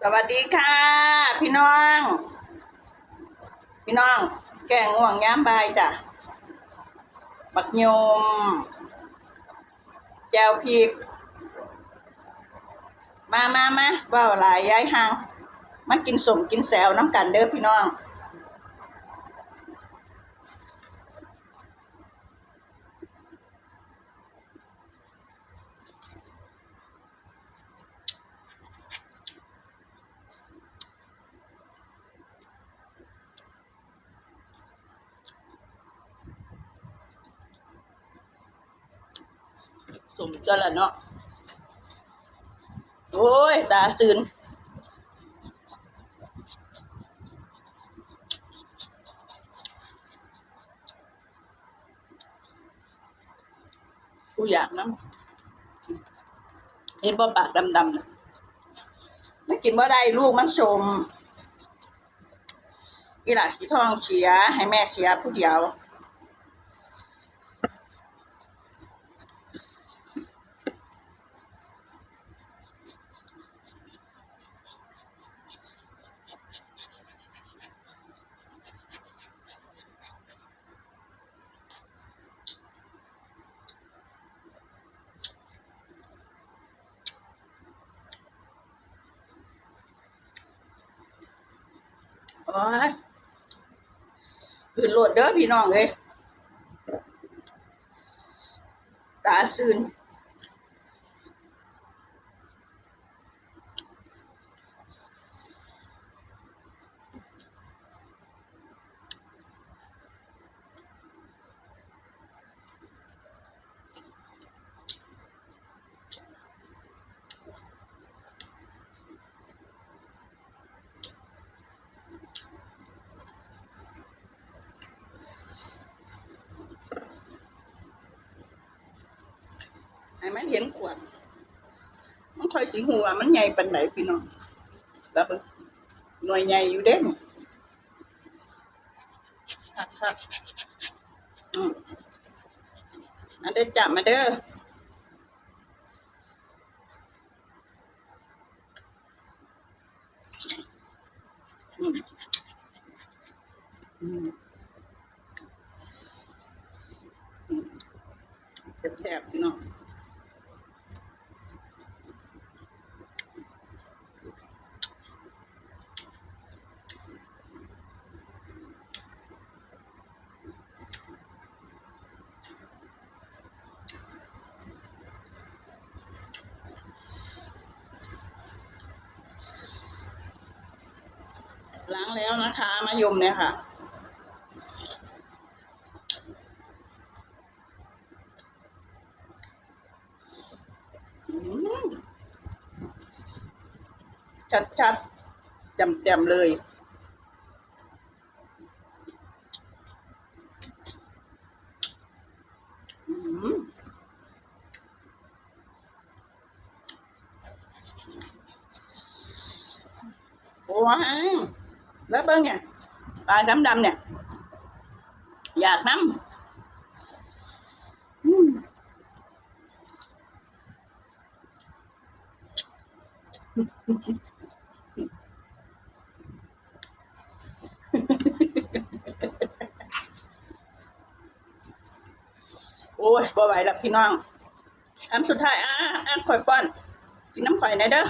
สวัสดีค่ะ พี่น้อง พี่น้อง แกงง่วงย้ำบายจ้ะบักยม แจวพริก มามามาว่าหลายย้ายหางมากินสมกินแซวน้ำกันเด้อพี่น้อง สมจะละเนาะ โอ้ย ตาซึนกูอยากน้ำเห็นบ่ปากดำๆนะไม่กินบ่ได้ลูกมันสมอีหลาสีทองเสียให้แม่เสียผู้เดียว โอ้ยขึ้นโหลดเด้อพี่น้องเอ้ยตาซึน มันเห็นขวด มันคอยสีหัวมันใหญ่ปันไหนพี่น้องแล้วเบิ่งหน่วยใหญ่อยู่เด้นครับครับอืมอันเด้จับมาเด้ออืมอืมอืมแซ่บๆพี่น้อง ล้างแล้วนะคะมะยมเนี่ยค่ะ ชัดๆแจ่มๆเลยอืมโอ้ แล้วเบิ้งเนี่ยปลาดำๆเนี่ย อยากน้ำโอ้ยบ่ไหวแล้วพี่น้องอันสุดท้ายอะอะข่อยป้อน กินน้ำข่อยหน่อยเด้อ